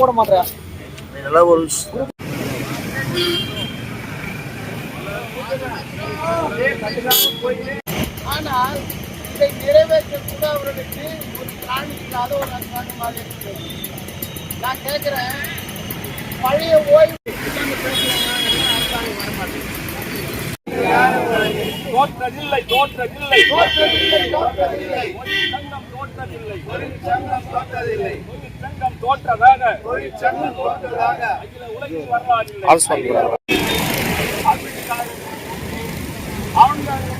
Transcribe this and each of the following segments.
போட மாட்டேன். நல்லா ஒரு ஆனால் இதை நிறைவேற்ற கூட அவர்களுக்கு ஒரு பிராணி இல்லாத ஒரு அரசாங்கமாக இருக்கிறது. நான் கேட்கிறேன் பழைய ஓய்வு தோற்றதில்லை தோற்றதில்லை தோற்றதில்லை தோற்றதில்லை சங்கம் தோற்றதில்லை சங்கம் தோற்றதில்லை சங்கம் தோற்றதாக சங்கம் தோற்றதாக அகில உலகில்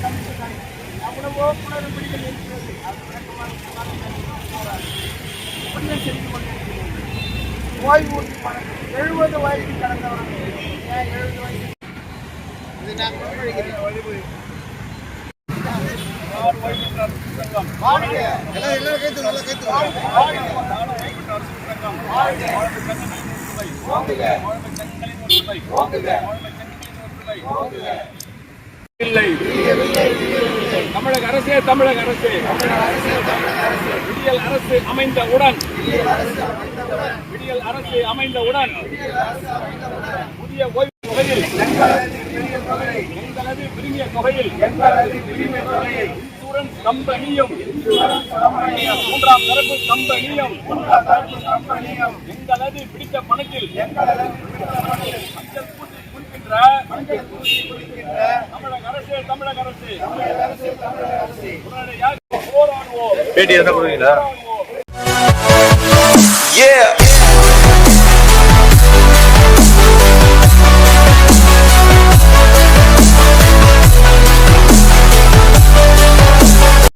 கமிஷனர் எவ்வளவோ புனரமைப்புகள் இருக்கிறது அது விளக்கமாக செய்து கொண்டிருக்கிறது ஓய்வூதிய பணம் எழுபது வயது கடந்தவர்கள் ஏன் எழுபது வயது இது நான் முன்மொழிகிறேன். இல்லை தமிழக அரசே தமிழக அரசே விடியல் அரசு அமைந்தவுடன் விடியல் அரசு அமைந்தவுடன் புதிய ஓய்வு தொகையில் எங்களது விரும்பிய தொகையில் இன்சூரன்ஸ் கம்பெனியும். மூன்றாம் தரப்பு கம்பெனியும். எங்களது பிடித்த பணத்தில். மஞ்சள் பூசி தமிழக அரசு தமிழக அரசே. உடனடியாக போராடுவோம்.